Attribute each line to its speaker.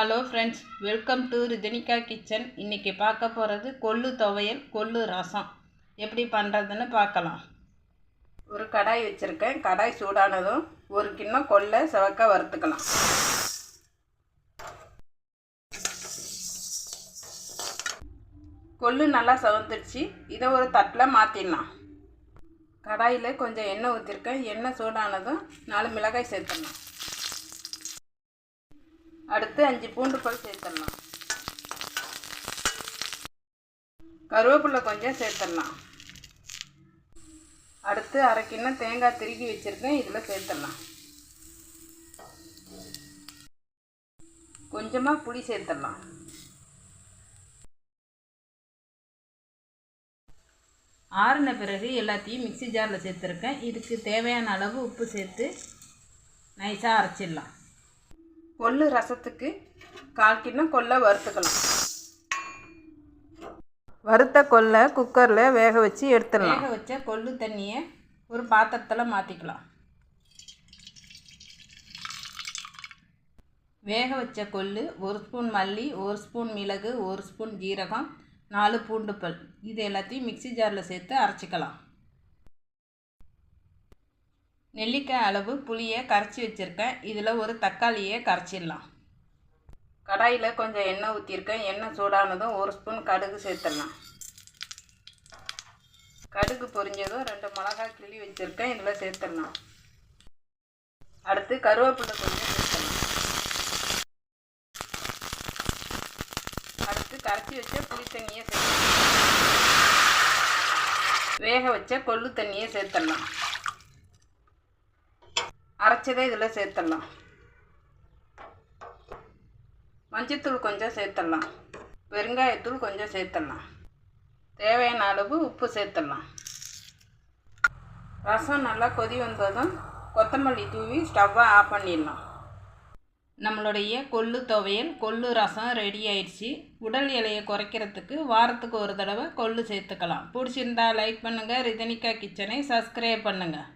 Speaker 1: Hello friends welcome to Rijanika kitchen இன்றைக்கி பார்க்க போகிறது கொள்ளு துவையல் கொள்ளு ரசம். எப்படி பண்ணுறதுன்னு பார்க்கலாம். ஒரு கடாய் வச்சுருக்கேன். கடாய் சூடானதும் ஒரு கிண்ணம் கொல்லை செவக்க வறுத்துக்கலாம். கொள்ளு நல்லா செவந்துடுச்சு. இதை ஒரு தட்டில் மாற்றிடலாம் கடாயில் கொஞ்சம் எண்ணெய் ஊற்றிருக்கேன் எண்ணெய் சூடானதும் நாலு மிளகாய் சேர்த்துடலாம். அடுத்து அஞ்சு பூண்டு பல் சேர்த்துடலாம். கருவேப்பிலை கொஞ்சம் சேர்த்துடலாம். அடுத்து அரை கிண்ணம் தேங்காய் திருக்கி வச்சுருக்கேன் இதில் சேர்த்துடலாம். கொஞ்சமாக புளி சேர்த்துடலாம். ஆறின பிறகு எல்லாத்தையும் மிக்சி ஜாரில் சேர்த்துருக்கேன். இதுக்கு தேவையான அளவு உப்பு சேர்த்து நைஸாக அரைச்சிடலாம். கொள்ளு ரசத்துக்கு கால் கிண்ணம் கொல்லை வறுத்துக்கலாம். வறுத்த கொல்லை குக்கரில் வேக வச்சு எடுத்துடலாம். வேக வச்ச கொள்ளு தண்ணியை ஒரு பாத்திரத்தில் மாற்றிக்கலாம் வேக வச்ச கொள்ளு ஒரு ஸ்பூன் மல்லி ஒரு ஸ்பூன் மிளகு ஒரு ஸ்பூன் ஜீரகம் நாலு பூண்டு பல். இது எல்லாத்தையும் மிக்சி ஜாரில் சேர்த்து அரைச்சிக்கலாம். நெல்லிக்காய் அளவு புளியை கரைச்சி வச்சுருக்கேன். இதில் ஒரு தக்காளியை கரைச்சிடலாம். கடாயில் கொஞ்சம் எண்ணெய் ஊற்றிருக்கேன் எண்ணெய் சூடானதும் ஒரு ஸ்பூன் கடுகு சேர்த்துடலாம். கடுகு பொரிஞ்சதும் ரெண்டு மிளகாய் கிள்ளி வச்சுருக்கேன். இதில் சேர்த்துடலாம். அடுத்து கருவேப்பிலை கொஞ்சம் சேர்த்துடலாம். அடுத்து கரைச்சி வச்ச புளி தண்ணியை சேர்த்துடலாம். வேக வச்ச கொள்ளு தண்ணியை சேர்த்துடலாம். அரைச்சதே இதில் சேர்த்துடலாம். மஞ்சத்தூள் கொஞ்சம் சேர்த்துடலாம். பெருங்காயத்தூள் கொஞ்சம் சேர்த்துடலாம். தேவையான அளவு உப்பு சேர்த்துடலாம். ரசம் நல்லா கொதி வந்ததும் கொத்தமல்லி தூவி ஸ்டவ்வை ஆஃப் பண்ணிடலாம். நம்மளுடைய கொள்ளு துவையல் கொள்ளு ரசம் ரெடி ஆயிடுச்சு. உடல் எலையை குறைக்கிறதுக்கு வாரத்துக்கு ஒரு தடவை கொள்ளு சேர்த்துக்கலாம். பிடிச்சிருந்தா லைக் பண்ணுங்கள் ரிதனிகா கிச்சனை சப்ஸ்கிரைப் பண்ணுங்கள்